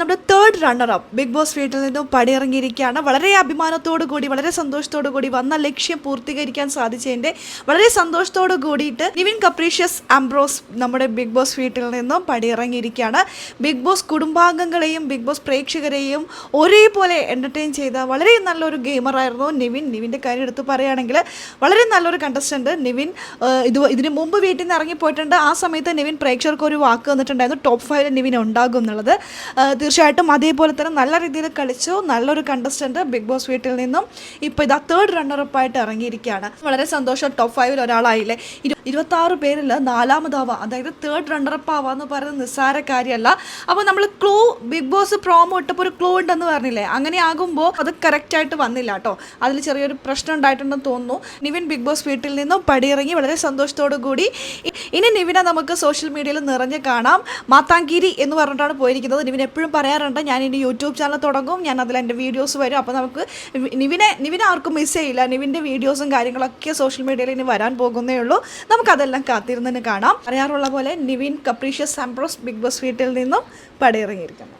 നമ്മുടെ third runner up Bigg Boss വീട്ടിൽ നിന്നും പടിയിറങ്ങിയിരിക്കുകയാണ്. വളരെ അഭിമാനത്തോടു കൂടി വളരെ സന്തോഷത്തോടു കൂടി വന്ന ലക്ഷ്യം പൂർത്തീകരിക്കാൻ സാധിച്ചതിന്റെ വളരെ സന്തോഷത്തോടു കൂടിയിട്ട് നിവിൻ കപ്രീഷ്യസ് ആംബ്രോസ് നമ്മുടെ ബിഗ് ബോസ് വീട്ടിൽ നിന്നും പടിയിറങ്ങിയിരിക്കുകയാണ്. ബിഗ് ബോസ് കുടുംബാംഗങ്ങളെയും ബിഗ് ബോസ് പ്രേക്ഷകരെയും ഒരേപോലെ എന്റർടൈൻ ചെയ്ത വളരെ നല്ലൊരു ഗെയിമറായിരുന്നു നിവിൻ. നിവിന്റെ കാര്യം എടുത്ത് പറയുകയാണെങ്കിൽ വളരെ നല്ലൊരു കണ്ടസ്റ്റന്റ് നിവിൻ. ഇത് ഇതിന് മുമ്പ് വീട്ടിൽ നിന്ന് ഇറങ്ങിപ്പോയിട്ടുണ്ട്. ആ സമയത്ത് നിവിൻ പ്രേക്ഷകർക്ക് ഒരു വാക്ക് വന്നിട്ടുണ്ടായിരുന്നു ടോപ്പ് ഫൈവിൽ നിവിൻ ഉണ്ടാകും എന്നുള്ളത്. തീർച്ചയായിട്ടും അതേപോലെ തന്നെ നല്ല രീതിയിൽ കളിച്ചു നല്ലൊരു കണ്ടസ്റ്റന്റ് ബിഗ് ബോസ് വീട്ടിൽ നിന്നും ഇപ്പോൾ ഇതാ തേർഡ് റണ്ണറപ്പായിട്ട് ഇറങ്ങിയിരിക്കുകയാണ്. വളരെ സന്തോഷം ടോപ്പ് ഫൈവിൽ ഒരാളായില്ലേ? ഇരു ഇരുപത്താറ് പേരിൽ നാലാമതാവുക അതായത് തേർഡ് റണ്ണറപ്പ് ആവുക എന്ന് പറയുന്നത് നിസ്സാര കാര്യമല്ല അപ്പോൾ നമ്മൾ ക്ലൂ ബിഗ് ബോസ് പ്രോമോ ഇട്ടപ്പോൾ ഒരു ക്ലൂ ഉണ്ടെന്ന് പറഞ്ഞില്ലേ? അങ്ങനെ ആകുമ്പോൾ അത് കറക്റ്റായിട്ട് വന്നില്ല കേട്ടോ. അതിൽ ചെറിയൊരു പ്രശ്നം ഉണ്ടായിട്ടുണ്ടെന്ന് തോന്നുന്നു. നിവിൻ ബിഗ് ബോസ് വീട്ടിൽ നിന്നും പടിയിറങ്ങി വളരെ സന്തോഷത്തോടു കൂടി ഇനി നിവിനെ നമുക്ക് സോഷ്യൽ മീഡിയയിൽ നിറഞ്ഞ് കാണാം. മാത്താങ്കിരി എന്ന് പറഞ്ഞിട്ടാണ് പോയിരിക്കുന്നത്. നിവിൻ എപ്പോഴും പറയാറുണ്ട് ഞാൻ ഇനി യൂട്യൂബ് ചാനൽ തുടങ്ങും. ഞാൻ അതിൽ എന്റെ വീഡിയോസ് വരും. അപ്പോൾ നമുക്ക് നിവിനെ നിവിനെ ആർക്കും മിസ് ചെയ്യില്ല. നിവിന്റെ വീഡിയോസും കാര്യങ്ങളൊക്കെ സോഷ്യൽ മീഡിയയിൽ ഇനി വരാൻ പോകുന്നേ ഉള്ളൂ. നമുക്കതെല്ലാം കാത്തിരുന്നതിന് കാണാം. അറിയാറുള്ള പോലെ നിവിൻ കപ്രീഷ്യസ് സാംപ്രോസ് ബിഗ് ബോസ് വീട്ടിൽ നിന്നും പടിയിറങ്ങിയിരിക്കുന്നു.